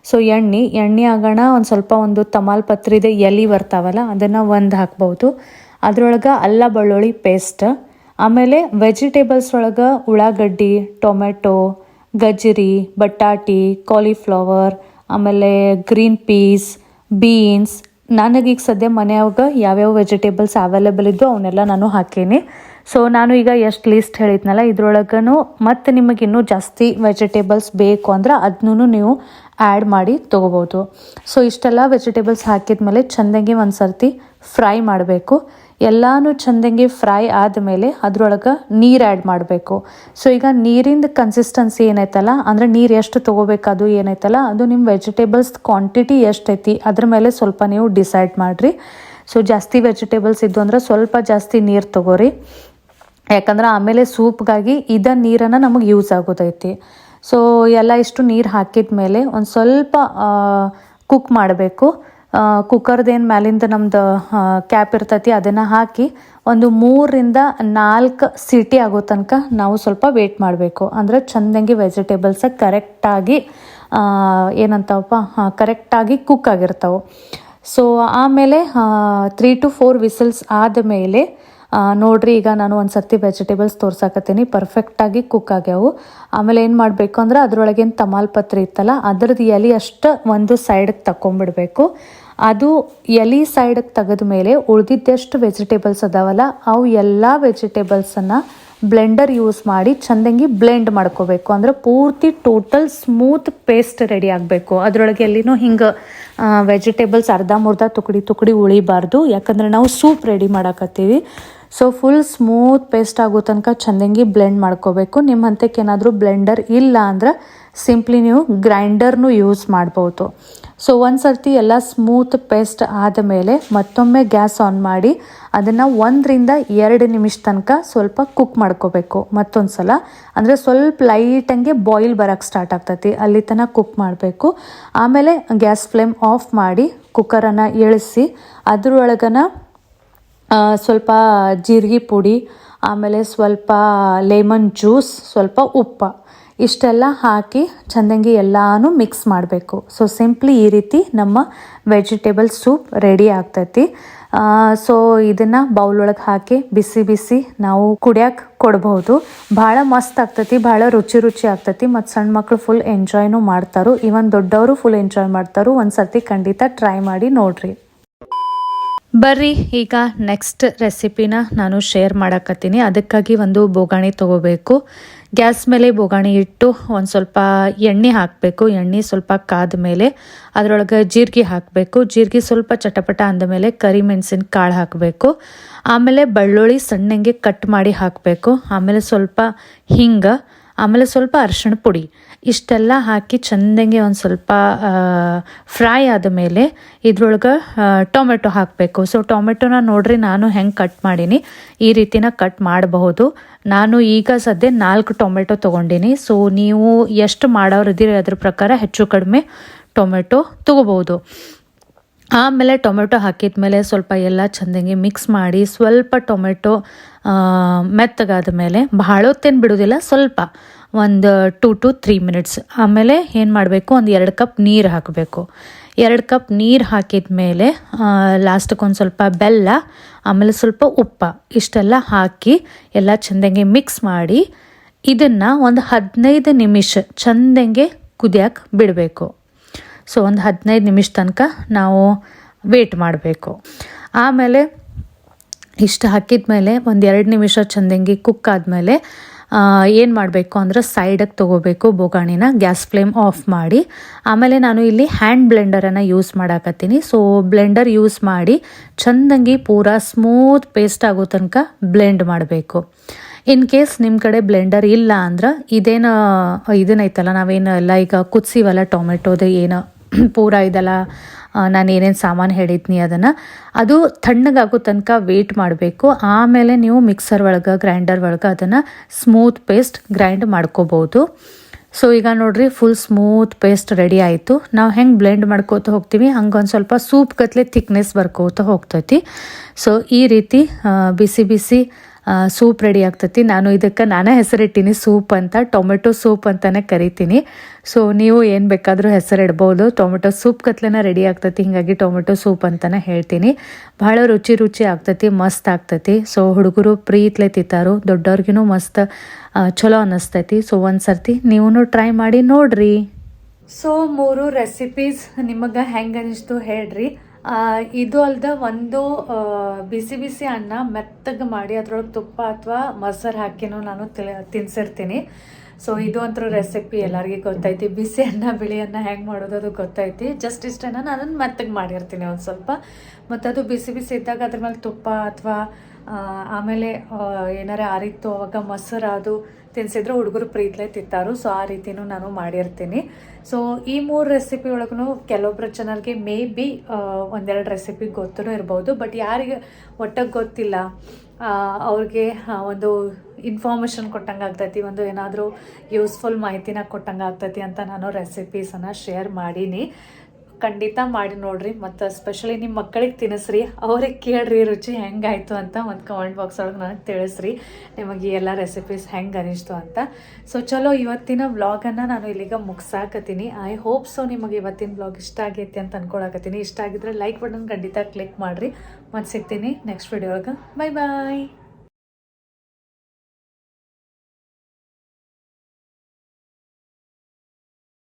ಸೊ ಎಣ್ಣೆ ಎಣ್ಣೆ ಆಗೋಣ, ಒಂದು ಸ್ವಲ್ಪ ಒಂದು ತಮಾಲ್ ಪತ್ರಿದೆ ಎಲೆ ಬರ್ತಾವಲ್ಲ, ಅದನ್ನು ಒಂದು ಹಾಕ್ಬೋದು. ಅದರೊಳಗೆ ಅಲ್ಲ ಬೆಳ್ಳುಳ್ಳಿ ಪೇಸ್ಟ್ ಆಮೇಲೆ ವೆಜಿಟೇಬಲ್ಸ್ ಒಳಗೆ ಉಳ್ಳಾಗಡ್ಡಿ, ಟೊಮೆಟೊ, ಗಜ್ಜರಿ, ಬಟಾಟಿ ಕಾಲಿಫ್ಲವರ್ ಆಮೇಲೆ ಗ್ರೀನ್ ಪೀಸ್ ಬೀನ್ಸ್ ನನಗೀಗ ಸದ್ಯ ಮನೆಯಾಗ ಯಾವ್ಯಾವ ವೆಜಿಟೇಬಲ್ಸ್ ಅವೈಲೇಬಲ್ ಇದ್ದು ಅವನ್ನೆಲ್ಲ ನಾನು ಹಾಕೀನಿ. ಸೊ ನಾನು ಈಗ ಎಷ್ಟು ಲೀಸ್ಟ್ ಹೇಳಿದ್ನಲ್ಲ ಇದ್ರೊಳಗೂ ಮತ್ತು ನಿಮಗೆ ಇನ್ನೂ ಜಾಸ್ತಿ ವೆಜಿಟೇಬಲ್ಸ್ ಬೇಕು ಅಂದ್ರೆ ಅದನ್ನೂ ನೀವು ಆ್ಯಡ್ ಮಾಡಿ ತೊಗೋಬೋದು. ಸೊ ಇಷ್ಟೆಲ್ಲ ವೆಜಿಟೇಬಲ್ಸ್ ಹಾಕಿದ್ಮೇಲೆ ಚೆಂದಂಗೆ ಒಂದು ಸರ್ತಿ ಫ್ರೈ ಮಾಡಬೇಕು. ಎಲ್ಲಾನು ಚಂದಂಗೆ ಫ್ರೈ ಆದಮೇಲೆ ಅದ್ರೊಳಗೆ ನೀರು ಆ್ಯಡ್ ಮಾಡಬೇಕು. ಸೊ ಈಗ ನೀರಿಂದ ಕನ್ಸಿಸ್ಟೆನ್ಸಿ ಏನೈತಲ್ಲ, ಅಂದರೆ ನೀರು ಎಷ್ಟು ತೊಗೋಬೇಕದು ಏನೈತಲ್ಲ, ಅದು ನಿಮ್ಮ ವೆಜಿಟೇಬಲ್ಸ್ ಕ್ವಾಂಟಿಟಿ ಎಷ್ಟೈತಿ, ಅದ್ರ ಮೇಲೆ ಸ್ವಲ್ಪ ನೀವು ಡಿಸೈಡ್ ಮಾಡಿರಿ. ಸೊ ಜಾಸ್ತಿ ವೆಜಿಟೇಬಲ್ಸ್ ಇದ್ದು ಅಂದ್ರೆ ಸ್ವಲ್ಪ ಜಾಸ್ತಿ ನೀರು ತೊಗೋರಿ. ಯಾಕಂದ್ರೆ ಆಮೇಲೆ ಸೂಪ್ಗಾಗಿ ಇದ ನೀರನ್ನು ನಮಗೆ ಯೂಸ್ ಆಗೋದೈತಿ. ಸೊ ಎಲ್ಲ ಇಷ್ಟು ನೀರು ಹಾಕಿದ ಮೇಲೆ ಒಂದು ಸ್ವಲ್ಪ ಕುಕ್ ಮಾಡಬೇಕು. ಕುಕ್ಕರ್ದೇನು ಮ್ಯಾಲಿಂದ ನಮ್ದು ಕ್ಯಾಪ್ ಇರ್ತೈತಿ, ಅದನ್ನು ಹಾಕಿ ಒಂದು ಮೂರರಿಂದ ನಾಲ್ಕು ಸಿಟಿ ಆಗೋ ತನಕ ನಾವು ಸ್ವಲ್ಪ ವೇಟ್ ಮಾಡಬೇಕು. ಅಂದರೆ ಚಂದಂಗೆ ವೆಜಿಟೇಬಲ್ಸ ಕರೆಕ್ಟಾಗಿ ಏನಂತಾವಪ್ಪ ಕರೆಕ್ಟಾಗಿ ಕುಕ್ ಆಗಿರ್ತಾವೆ. ಸೊ ಆಮೇಲೆ ತ್ರೀ ಟು ಫೋರ್ ವಿಸಲ್ಸ್ ಆದಮೇಲೆ ನೋಡ್ರಿ, ಈಗ ನಾನು ಒಂದು ಸರ್ತಿ ವೆಜಿಟೇಬಲ್ಸ್ ತೋರ್ಸಾಕತ್ತೀನಿ ಪರ್ಫೆಕ್ಟಾಗಿ ಕುಕ್ ಆಗ್ಯಾವು. ಆಮೇಲೆ ಏನು ಮಾಡಬೇಕು ಅಂದ್ರೆ ಅದ್ರೊಳಗೇನು ತಮಾಲ್ಪತ್ರೆ ಇತ್ತಲ್ಲ ಅದ್ರದ್ದು ಎಲೆ ಅಷ್ಟು ಒಂದು ಸೈಡ್ಗೆ ತಗೊಂಬಿಡ್ಬೇಕು ಅದು ಎಲಿ ಸೈಡಿಗೆ ತೆಗೆದ ಮೇಲೆ ಉಳಿದಿದ್ದಷ್ಟು ವೆಜಿಟೇಬಲ್ಸ್ ಅದಾವಲ್ಲ, ಅವು ಎಲ್ಲ ವೆಜಿಟೇಬಲ್ಸನ್ನು ಬ್ಲೆಂಡರ್ ಯೂಸ್ ಮಾಡಿ ಚಂದಂಗಿ ಬ್ಲೆಂಡ್ ಮಾಡ್ಕೋಬೇಕು. ಅಂದ್ರೆ ಪೂರ್ತಿ ಟೋಟಲ್ ಸ್ಮೂತ್ ಪೇಸ್ಟ್ ರೆಡಿ ಆಗಬೇಕು. ಅದರೊಳಗೆ ಎಲ್ಲಿನೂ ಹಿಂಗೆ ವೆಜಿಟೇಬಲ್ಸ್ ಅರ್ಧ ಮುರ್ಧ ತುಕಡಿ ತುಕಡಿ ಉಳಿಬಾರ್ದು. ಯಾಕಂದ್ರೆ ನಾವು ಸೂಪ್ ರೆಡಿ ಮಾಡಕತ್ತೀವಿ. ಸೊ ಫುಲ್ ಸ್ಮೂತ್ ಪೇಸ್ಟ್ ಆಗೋ ತನಕ ಚಂದಂಗಿ ಬ್ಲೆಂಡ್ ಮಾಡ್ಕೋಬೇಕು. ನಿಮ್ಮ ಹಂತಕ್ಕೇನಾದರೂ ಬ್ಲೆಂಡರ್ ಇಲ್ಲ ಅಂದ್ರೆ ಸಿಂಪ್ಲಿ ನೀವು ಗ್ರೈಂಡರ್ನೂ ಯೂಸ್ ಮಾಡ್ಬೋದು. ಸೊ ಒಂದು ಸರ್ತಿ ಎಲ್ಲ ಸ್ಮೂತ್ ಪೇಸ್ಟ್ ಆದ ಮೇಲೆ ಮತ್ತೊಮ್ಮೆ ಗ್ಯಾಸ್ ಆನ್ ಮಾಡಿ, ಅದನ್ನು ಒಂದರಿಂದ ಎರಡು ನಿಮಿಷ ತನಕ ಸ್ವಲ್ಪ ಕುಕ್ ಮಾಡ್ಕೋಬೇಕು. ಮತ್ತೊಂದು ಸಲ, ಅಂದರೆ ಸ್ವಲ್ಪ ಲೈಟಂಗೆ ಬಾಯ್ಲ್ ಬರೋಕ್ಕೆ ಸ್ಟಾರ್ಟ್ ಆಗ್ತೈತಿ. ಅಲ್ಲಿ ತನಕ ಕುಕ್ ಮಾಡಬೇಕು. ಆಮೇಲೆ ಗ್ಯಾಸ್ ಫ್ಲೇಮ್ ಆಫ್ ಮಾಡಿ ಕುಕ್ಕರನ್ನು ಇಳಿಸಿ ಅದರೊಳಗನ ಸ್ವಲ್ಪ ಜೀರಿಗೆ ಪುಡಿ, ಆಮೇಲೆ ಸ್ವಲ್ಪ ಲೆಮನ್ ಜ್ಯೂಸ್ ಸ್ವಲ್ಪ ಉಪ್ಪು. ಇಷ್ಟೆಲ್ಲ ಹಾಕಿ ಚಂದಂಗಿ ಎಲ್ಲಾನು ಮಿಕ್ಸ್ ಮಾಡಬೇಕು. ಸೊ ಸಿಂಪ್ಲಿ ಈ ರೀತಿ ನಮ್ಮ ವೆಜಿಟೇಬಲ್ ಸೂಪ್ ರೆಡಿ ಆಗ್ತೈತಿ. ಸೊ ಇದನ್ನು ಬೌಲ್ ಒಳಗೆ ಹಾಕಿ ಬಿಸಿ ಬಿಸಿ ನಾವು ಕುಡಿಯೋಕೆ ಕೊಡ್ಬೋದು ಭಾಳ ಮಸ್ತ್ ಆಗ್ತೈತಿ, ಭಾಳ ರುಚಿ ರುಚಿ ಆಗ್ತೈತಿ, ಮತ್ತು ಸಣ್ಣ ಮಕ್ಕಳು ಫುಲ್ ಎಂಜಾಯ್ನೂ ಮಾಡ್ತಾರೋ. ಈವನ್ ದೊಡ್ಡವರು ಫುಲ್ ಎಂಜಾಯ್ ಮಾಡ್ತಾರೋ. ಒಂದು ಸರ್ತಿ ಖಂಡಿತ ಟ್ರೈ ಮಾಡಿ ನೋಡ್ರಿ. ಬರ್ರಿ, ಈಗ ನೆಕ್ಸ್ಟ್ ರೆಸಿಪಿನ ನಾನು ಶೇರ್ ಮಾಡಕತ್ತೀನಿ. ಅದಕ್ಕಾಗಿ ಒಂದು ಬೋಗಾಣಿ ತೊಗೋಬೇಕು. ಗ್ಯಾಸ್ ಮೇಲೆ ಬೋಗಾಣಿ ಇಟ್ಟು ಒಂದು ಸ್ವಲ್ಪ ಎಣ್ಣೆ ಹಾಕಬೇಕು. ಎಣ್ಣೆ ಸ್ವಲ್ಪ ಕಾದ ಮೇಲೆ, ಅದರೊಳಗೆ ಜೀರಿಗೆ ಹಾಕಬೇಕು. ಜೀರಿಗೆ ಸ್ವಲ್ಪ ಚಟಪಟ ಅಂದಮೇಲೆ ಕರಿಮೆಣಸಿನ ಕಾಳು ಹಾಕಬೇಕು. ಆಮೇಲೆ ಬೆಳ್ಳುಳ್ಳಿ ಸಣ್ಣಂಗೆ ಕಟ್ ಮಾಡಿ ಹಾಕಬೇಕು. ಆಮೇಲೆ ಸ್ವಲ್ಪ ಹಿಂಗೆ ಆಮೇಲೆ ಸ್ವಲ್ಪ ಅರಿಶಿಣ ಪುಡಿ. ಇಷ್ಟೆಲ್ಲ ಹಾಕಿ ಚೆಂದಂಗೆ ಒಂದು ಸ್ವಲ್ಪ ಫ್ರೈ ಆದ ಮೇಲೆ ಇದ್ರೊಳಗೆ ಟೊಮೆಟೊ ಹಾಕಬೇಕು. ಸೊ ಟೊಮೆಟೊನ ನೋಡ್ರಿ ನಾನು ಹೆಂಗೆ ಕಟ್ ಮಾಡೀನಿ. ಈ ರೀತಿನ ಕಟ್ ಮಾಡಬಹುದು. ನಾನು ಈಗ ಸದ್ಯ ನಾಲ್ಕು ಟೊಮೆಟೊ ತೊಗೊಂಡಿನಿ. ಸೊ ನೀವು ಎಷ್ಟು ಮಾಡೋರಿದ್ದೀರಿ ಅದ್ರ ಪ್ರಕಾರ ಹೆಚ್ಚು ಕಡಿಮೆ ಟೊಮೆಟೊ ತೊಗೋಬೋದು ಆಮೇಲೆ ಟೊಮೆಟೊ ಹಾಕಿದ ಮೇಲೆ ಸ್ವಲ್ಪ ಎಲ್ಲ ಚೆಂದಂಗೆ ಮಿಕ್ಸ್ ಮಾಡಿ ಸ್ವಲ್ಪ ಟೊಮೆಟೊ ಮೆತ್ತಗಾದ ಮೇಲೆ ಭಾಳ ಹೊತ್ತೇನು ಬಿಡೋದಿಲ್ಲ, ಸ್ವಲ್ಪ ಒಂದು ಟೂ ಟು ತ್ರೀ ಮಿನಿಟ್ಸ್ ಆಮೇಲೆ ಏನು ಮಾಡಬೇಕು? ಒಂದು ಎರಡು ಕಪ್ ನೀರು ಹಾಕಬೇಕು. ಎರಡು ಕಪ್ ನೀರು ಹಾಕಿದ ಮೇಲೆ ಲಾಸ್ಟಿಗೆ ಒಂದು ಸ್ವಲ್ಪ ಬೆಲ್ಲ, ಆಮೇಲೆ ಸ್ವಲ್ಪ ಉಪ್ಪ ಇಷ್ಟೆಲ್ಲ ಹಾಕಿ ಎಲ್ಲ ಚೆಂದಂಗೆ ಮಿಕ್ಸ್ ಮಾಡಿ ಇದನ್ನು ಒಂದು ಹದಿನೈದು ನಿಮಿಷ ಚೆಂದಂಗೆ ಕುದಿಯಕ್ಕೆ ಬಿಡಬೇಕು. ಸೊ ಒಂದು ಹದಿನೈದು ನಿಮಿಷ ತನಕ ನಾವು ವೇಟ್ ಮಾಡಬೇಕು. ಆಮೇಲೆ ಇಷ್ಟು ಹಾಕಿದ ಮೇಲೆ ಒಂದು ಎರಡು ನಿಮಿಷ ಚಂದಂಗಿ ಕುಕ್ ಆದಮೇಲೆ ಏನು ಮಾಡಬೇಕು ಅಂದ್ರೆ ಸೈಡಗೆ ತೊಗೋಬೇಕು ಬೋಗಾಣಿನ, ಗ್ಯಾಸ್ ಫ್ಲೇಮ್ ಆಫ್ ಮಾಡಿ. ಆಮೇಲೆ ನಾನು ಇಲ್ಲಿ ಹ್ಯಾಂಡ್ ಬ್ಲೆಂಡರನ್ನು ಯೂಸ್ ಮಾಡಾಕತ್ತೀನಿ. ಸೊ ಬ್ಲೆಂಡರ್ ಯೂಸ್ ಮಾಡಿ ಚಂದಂಗಿ ಪೂರ ಸ್ಮೂತ್ ಪೇಸ್ಟ್ ಆಗೋ ತನಕ ಬ್ಲೆಂಡ್ ಮಾಡಬೇಕು. ಇನ್ ಕೇಸ್ ನಿಮ್ಮ ಕಡೆ ಬ್ಲೆಂಡರ್ ಇಲ್ಲ ಅಂದ್ರೆ ಇದೇನು ಇದನ್ನೈತಲ್ಲ ನಾವೇನು ಎಲ್ಲ ಈಗ ಕುದಿಸಿವಲ್ಲ ಟೊಮೆಟೊದು ಏನು, ಪೂರ ಇದೆಲ್ಲ ನಾನು ಏನೇನು ಸಾಮಾನು ಹೇಳಿದ್ನಿ ಅದನ್ನು, ಅದು ತಣ್ಣಗಾಗೋ ತನಕ ವೇಟ್ ಮಾಡಬೇಕು. ಆಮೇಲೆ ನೀವು ಮಿಕ್ಸರ್ ಒಳಗೆ ಗ್ರೈಂಡರ್ ಒಳಗೆ ಅದನ್ನು ಸ್ಮೂತ್ ಪೇಸ್ಟ್ ಗ್ರೈಂಡ್ ಮಾಡ್ಕೋಬೋದು. ಸೊ ಈಗ ನೋಡ್ರಿ ಫುಲ್ ಸ್ಮೂತ್ ಪೇಸ್ಟ್ ರೆಡಿ ಆಯಿತು. ನಾವು ಹೆಂಗೆ ಬ್ಲೆಂಡ್ ಮಾಡ್ಕೋತ ಹೋಗ್ತೀವಿ? ಹಂಗೆ ಒಂದು ಸ್ವಲ್ಪ ಸೂಪ್ ಗತ್ಲೆ ಥಿಕ್ನೆಸ್ ಬರ್ಕೋತ ಹೋಗ್ತೈತಿ. ಸೊ ಈ ರೀತಿ ಬಿಸಿ ಬಿಸಿ ಸೂಪ್ ರೆಡಿ ಆಗ್ತೈತಿ. ನಾನು ಇದಕ್ಕೆ ನಾನೇ ಹೆಸರಿಟ್ಟೀನಿ ಸೂಪ್ ಅಂತ. ಟೊಮೆಟೊ ಸೂಪ್ ಅಂತಲೇ ಕರಿತೀನಿ. ಸೊ ನೀವು ಏನು ಬೇಕಾದರೂ ಹೆಸರಿಡ್ಬೋದು ಟೊಮೆಟೊ ಸೂಪ್ ಕತ್ಲೆನ ರೆಡಿ ಆಗ್ತೈತಿ. ಹೀಗಾಗಿ ಟೊಮೆಟೊ ಸೂಪ್ ಅಂತಲೇ ಹೇಳ್ತೀನಿ. ಭಾಳ ರುಚಿ ರುಚಿ ಆಗ್ತೈತಿ, ಮಸ್ತ್ ಆಗ್ತೈತಿ. ಸೊ ಹುಡುಗರು ಪ್ರೀತ್ಲೆ ತಿಂತಾರು. ದೊಡ್ಡವ್ರಿಗೂ ಮಸ್ತ್ ಚಲೋ ಅನ್ನಿಸ್ತೈತಿ. ಸೊ ಒಂದು ಸರ್ತಿ ನೀವು ಟ್ರೈ ಮಾಡಿ ನೋಡ್ರಿ. ಸೊ ಮೂರು ರೆಸಿಪೀಸ್ ನಿಮಗೆ ಹೆಂಗೆ ಅನಿಸ್ತು ಹೇಳ್ರಿ. ಇದು ಅಲ್ಲದೆ ಒಂದು ಬಿಸಿ ಬಿಸಿ ಅನ್ನ ಮೆತ್ತಗೆ ಮಾಡಿ ಅದ್ರೊಳಗೆ ತುಪ್ಪ ಅಥವಾ ಮೊಸರು ಹಾಕಿನೂ ನಾನು ತಿನ್ಸಿರ್ತೀನಿ. ಸೊ ಇದು ಅಂತ ರೆಸಿಪಿ ಎಲ್ಲರಿಗೂ ಗೊತ್ತೈತಿ. ಬಿಸಿ ಅನ್ನ, ಬಿಳಿ ಅನ್ನ ಹೆಂಗೆ ಮಾಡೋದು ಅದು ಗೊತ್ತೈತಿ. ಜಸ್ಟ್ ಇಷ್ಟನ್ನ ನಾನು ಮೆತ್ತಗೆ ಮಾಡಿರ್ತೀನಿ ಒಂದು ಸ್ವಲ್ಪ. ಮತ್ತು ಅದು ಬಿಸಿ ಬಿಸಿ ಇದ್ದಾಗ ಅದ್ರ ಮೇಲೆ ತುಪ್ಪ ಅಥವಾ ಆಮೇಲೆ ಏನಾರೆ ಏನಾರ ಆರಿತ್ತು ಅವಾಗ ಮೊಸರು ಅದು ತಿನ್ಸಿದ್ರೆ ಹುಡುಗರು ಪ್ರೀತ್ಲೆ ತಿಂತಾರು. ಸೊ ಆ ರೀತಿನೂ ನಾನು ಮಾಡಿರ್ತೀನಿ. ಸೊ ಈ ಮೂರು ರೆಸಿಪಿ ಒಳಗೂ ಕೆಲವೊಬ್ಬರ ಚೆನ್ನಾಗಿ ಮೇ ಬಿ ಒಂದೆರಡು ರೆಸಿಪಿ ಗೊತ್ತೂ ಇರ್ಬೋದು. ಬಟ್ ಯಾರಿಗೆ ಒಟ್ಟಾಗಿ ಗೊತ್ತಿಲ್ಲ ಅವ್ರಿಗೆ ಒಂದು ಇನ್ಫಾರ್ಮೇಷನ್ ಕೊಟ್ಟಂಗೆ ಆಗ್ತೈತಿ, ಒಂದು ಏನಾದರೂ ಯೂಸ್ಫುಲ್ ಮಾಹಿತಿನ ಕೊಟ್ಟಂಗೆ ಆಗ್ತೈತಿ ಅಂತ ನಾನು ರೆಸಿಪೀಸನ್ನು ಶೇರ್ ಮಾಡೀನಿ. ಖಂಡಿತ ಮಾಡಿ ನೋಡ್ರಿ, ಮತ್ತು ಸ್ಪೆಷಲಿ ನಿಮ್ಮ ಮಕ್ಕಳಿಗೆ ತಿನ್ನಿಸ್ರಿ. ಅವ್ರಿಗೆ ಕೇಳ್ರಿ ರುಚಿ ಹೆಂಗಾಯಿತು ಅಂತ ಒಂದು ಕಮೆಂಟ್ ಬಾಕ್ಸ್ ಒಳಗೆ ನನಗೆ ತಿಳಿಸ್ರಿ. ನಿಮಗೆ ಎಲ್ಲ ರೆಸಿಪೀಸ್ ಹೆಂಗೆ ಅನಿಸ್ತು ಅಂತ. ಸೊ ಚಲೋ ಇವತ್ತಿನ ವ್ಲಾಗನ್ನು ನಾನು ಇಲ್ಲಿಗ ಮುಗಿಸಾಕತ್ತೀನಿ. ಐ ಹೋಪ್ ಸೊ ನಿಮಗೆ ಇವತ್ತಿನ ವ್ಲಾಗ್ ಇಷ್ಟ ಆಗೈತಿ ಅಂತ ಅಂದ್ಕೊಳಕತ್ತೀನಿ ಇಷ್ಟ ಆಗಿದ್ರೆ ಲೈಕ್ ಬಟನ್ ಖಂಡಿತ ಕ್ಲಿಕ್ ಮಾಡಿರಿ. ಮತ್ತು ಸಿಗ್ತೀನಿ ನೆಕ್ಸ್ಟ್ ವಿಡಿಯೋ ಒಳಗೆ. Bye bye